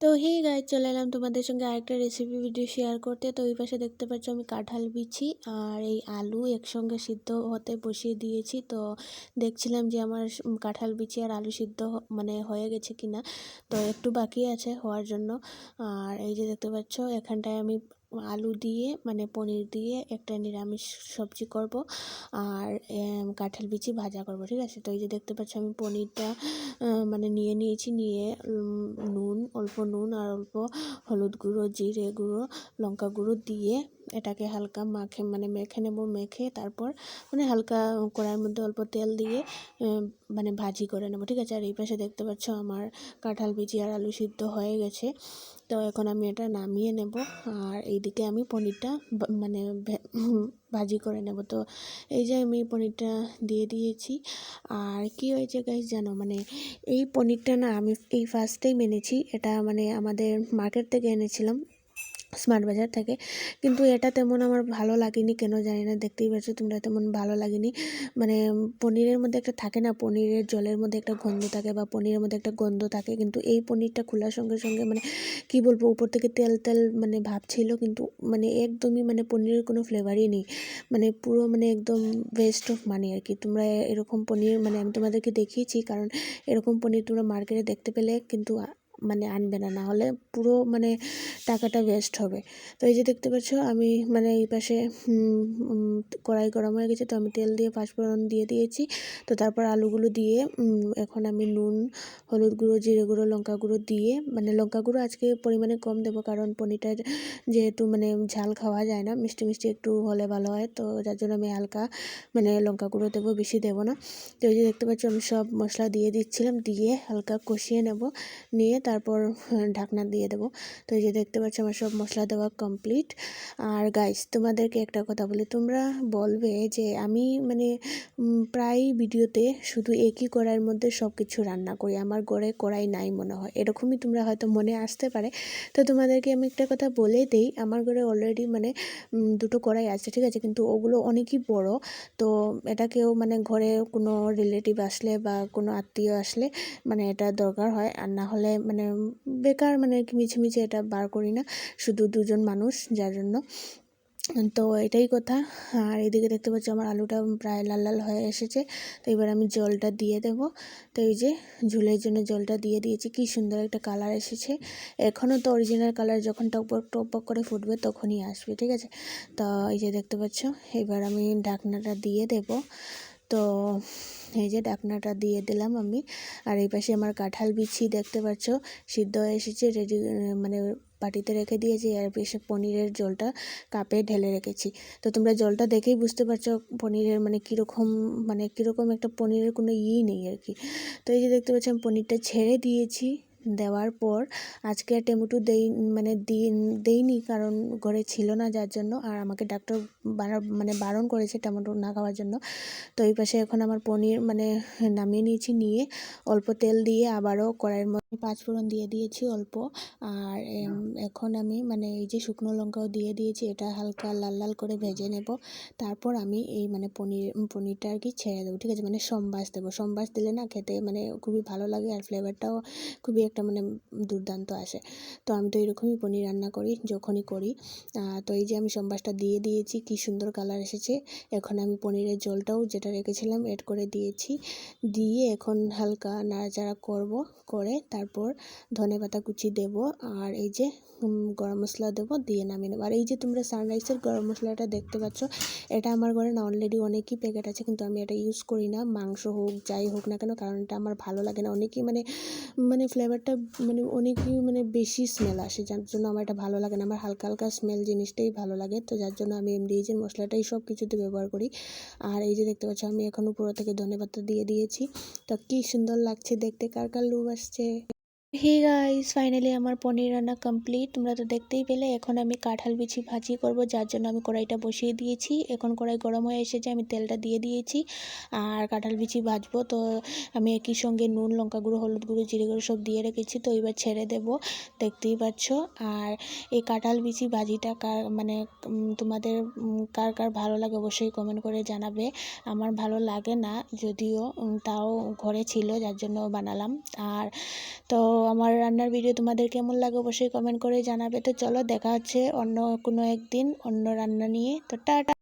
তো হে গায়ে চলে এলাম তোমাদের সঙ্গে আরেকটা রেসিপি ভিডিও শেয়ার করতে। তো ওই পাশে দেখতে পাচ্ছ আমি কাঁঠাল বিছি আর এই আলু একসঙ্গে সিদ্ধ হতে বসিয়ে দিয়েছি। তো দেখছিলাম যে আমার কাঁঠাল বিছি আর আলু সিদ্ধ মানে হয়ে গেছে কিনা। তো একটু বাকি আছে হওয়ার জন্য। আর এই যে দেখতে পাচ্ছ, এখানটায় আমি আলু দিয়ে মানে পনির দিয়ে একটা নিরামিষ সবজি করব আর কাঁঠাল বিচি ভাজা করব, ঠিক আছে? তো এই যে দেখতে পাচ্ছ আমি পনিরটা মানে নিয়ে নিয়েছি, নিয়ে নুন, অল্প নুন আর অল্প হলুদ গুঁড়ো, জিরে গুঁড়ো, লঙ্কা গুঁড়ো দিয়ে এটাকে হালকা মাখে মানে মেখে নেব, মেখে তারপর মানে হালকা কড়াইয়ের মধ্যে অল্প তেল দিয়ে মানে ভাজি করে নেব, ঠিক আছে? আর এই পাশে দেখতে পাচ্ছ আমার কাঁঠাল বিচি আর আলু সিদ্ধ হয়ে গেছে। তো এখন আমি এটা নামিয়ে নেব। আর এইদিকে আমি পনিরটা মানে ভাজি করে নেব। তো এই যে আমি পনিরটা দিয়ে দিয়েছি। আর কি হয়েছে গাইজ জানো? মানে এই পনিরটা না আমি এই ফার্স্টেই এনেছি এটা মানে আমাদের মার্কেট থেকে এনেছিলাম। স্মার্ট বাজার থেকে। কিন্তু এটা তেমন আমার ভালো লাগেনি, কেন জানি না। দেখতেই পাচ্ছ তোমরা তেমন ভালো লাগেনি। মানে পনিরের মধ্যে একটা থাকে না, পনিরের জলের মধ্যে একটা গন্ধ থাকে বা পনিরের মধ্যে একটা গন্ধ থাকে। কিন্তু এই পনিরটা খোলার সঙ্গে সঙ্গে মানে কি বলব, উপর থেকে তেল তেল মানে ভাব ছিল। কিন্তু মানে একদমই মানে পনিরের কোনো ফ্লেভারই নেই। মানে পুরো মানে একদম ওয়েস্ট অফ মানি আর কি। তোমরা এরকম পনির মানে আমি তোমাদেরকে দেখিয়েছি, কারণ এরকম পনির তোমরা মার্কেটে দেখতে পেলে। কিন্তু মানে আনবে না হলে পুরো মানে টাকাটা ওয়েস্ট হবে। তো এই যে দেখতে পাচ্ছ, আমি মানে এই পাশে কড়াই গরম হয়ে গেছে, তো আমি তেল দিয়ে পাঁচফোড়ন দিয়ে দিয়েছি। তো তারপর আলুগুলো দিয়ে এখন আমি নুন, হলুদ গুঁড়ো, জিরে গুঁড়ো, লঙ্কা গুঁড়ো দিয়ে মানে লঙ্কা গুঁড়ো আজকে পরিমাণে কম দেবো, কারণ পনিরটা যেহেতু মানে ঝাল খাওয়া যায় না, মিষ্টি মিষ্টি একটু হলে ভালো হয়, তো যার জন্য আমি হালকা মানে লঙ্কা গুঁড়ো দেবো, বেশি দেবো না। তো এই যে দেখতে পাচ্ছ, আমি সব মশলা দিয়ে দিচ্ছিলাম, দিয়ে হালকা কষিয়ে নেব, নিয়ে তারপর হ্যাঁ, ঢাকনা দিয়ে দেবো। তো এই যে দেখতে পাচ্ছ আমার সব মশলা দেওয়া কমপ্লিট আর গাইস তোমাদেরকে একটা কথা বলি তোমরা বলবে যে আমি মানে প্রায় ভিডিওতে শুধু একই কড়াইয়ের মধ্যে সব কিছু রান্না করি আমার ঘরে কড়াই নাই মনে হয়। এরকমই তোমরা হয়তো মনে আসতে পারে। তো তোমাদেরকে আমি একটা কথা বলে দিই আমার ঘরে অলরেডি মানে দুটো কড়াই আছে ঠিক আছে? কিন্তু ওগুলো অনেকই বড়। তো এটা কেউ মানে ঘরে কোনো রিলেটিভ আসলে বা কোনো আত্মীয় আসলে মানে এটা দরকার হয়। আর না হলে মানে বেকার মানে কি মিছিমিছি এটা বার করি না। শুধু দুজন মানুষ, যার জন্য। তো এটাই কথা। আর এদিকে দেখতে পাচ্ছি আমার আলুটা প্রায় লাল লাল হয়ে এসেছে। তো এবার আমি জলটা দিয়ে দেব। তো এই যে ঝুলের জন্য জলটা দিয়ে দিয়েছি। কি সুন্দর একটা কালার এসেছে। এখনও তো অরিজিনাল কালার যখন টকবক টকবক করে ফুটবে তখনই আসবে, ঠিক আছে? তো এই যে দেখতে পাচ্ছ, এবার আমি ঢাকনাটা দিয়ে দেব। তো এই যে ডাকনাটা দিয়ে দিলাম আমি। আর এই পাশে আমার কাঁঠাল বিছি দেখতে পাচ্ছ। সিদ্ধ হয়ে এসেছে রেডি মানে বাটিতে রেখে দিয়েছি। আর বেশি পনিরের জলটা কাপে ঢেলে রেখেছি। তো তোমরা জলটা দেখেই বুঝতে পারছ পনিরের মানে কীরকম মানে কীরকম একটা পনিরের কোনো ইই নেই আর কি। তো এই যে দেখতে পাচ্ছি আমি পনিরটা ছেড়ে দিয়েছি। দেওয়ার পর আজকে টমেটো দেই মানে দিই দেইনি কারণ ঘরে ছিল না যার জন্য আর আমাকে ডাক্তার মানে বারণ করেছে টমেটো না খাওয়ার জন্য। তো এই পাশে এখন আমার পনির মানে নামিয়ে নিয়েছি নিয়ে অল্প তেল দিয়ে আবারও কড়াইয়ের মধ্যে পাঁচফোড়ন দিয়ে দিয়েছি অল্প। আর এখন আমি মানে এই যে শুকনো লঙ্কাও দিয়ে দিয়েছি এটা হালকা লাল লাল করে ভেজে নেব। তারপর আমি এই মানে পনির, পনিরটা আর কি ছেড়ে দেবো, ঠিক আছে? মানে সম্বাস দেবো। সম্বাস দিলে না খেতে মানে খুবই ভালো লাগে আর ফ্লেভারটাও খুবই একটা মানে দুর্দান্ত আসে। তো আমি তো এরকমই পনির রান্না করি, যখনই করি। তো এই যে আমি সম্বাসটা দিয়ে দিয়েছি, কি সুন্দর কালার এসেছে। এখন আমি পনিরের জলটাও যেটা রেখেছিলাম এড করে দিয়েছি। দিয়ে এখন হালকা নাড়াচাড়া করব, করে তারপর ধনে পাতা কুচি দেব, আর এই যে গরম মশলা দেবো, দিয়ে নামিয়ে নেব। আর এই যে তোমরা সানরাইসের গরম মশলাটা দেখতে পাচ্ছ, এটা আমার ঘরে না অলরেডি অনেকই প্যাকেট আছে, কিন্তু আমি এটা ইউজ করি না। মাংস হোক, যাই হোক না কেন, কারণ এটা আমার ভালো লাগে না। অনেকেই মানে মানে ফ্লেভারটা মানে অনেকই মানে বেশি স্মেল আসে, যার জন্য আমার এটা ভালো লাগে না। আমার হালকা হালকা স্মেল জিনিসটাই ভালো লাগে। তো যার জন্য আমি এমডিএইচের মশলাটাই সব কিছুতে ব্যবহার করি। আর এই যে দেখতে পাচ্ছ, আমি এখন উপর থেকে ধনে পাতা দিয়ে দিয়েছি। তো কী সুন্দর লাগছে দেখতে। কার কার লুভ আসছে? হে গাইস ফাইনালি আমার পনির রান্না কমপ্লিট তোমরা তো দেখতেই পেলে, এখন আমি কাঁঠাল বিছি ভাজি করব, যার জন্য আমি কড়াইটা বসিয়ে দিয়েছি। এখন কড়াই গরম হয়ে এসেছে, আমি তেলটা দিয়ে দিয়েছি আর কাঁঠাল বিচি ভাজবো। তো আমি একই সঙ্গে নুন, লঙ্কা গুঁড়ো, হলুদ গুঁড়ো, জিরে গুঁড়ো সব দিয়ে রেখেছি, তো এবার ছেড়ে দেব, দেখতেই পাচ্ছ। আর এই কাঁঠাল বিছি ভাজিটা কার মানে তোমাদের কার কার ভালো লাগে অবশ্যই কমেন্ট করে জানাবে। আমার ভালো লাগে না, যদিও তাও ঘরে ছিল, যার জন্য বানালাম। আর তো আমার রান্নার ভিডিও তোমাদের কেমন লাগে অবশ্যই কমেন্ট করে জানাবে। তো চলো দেখা হচ্ছে অন্য কোনো একদিন অন্য রান্না নিয়ে। তো টাটা।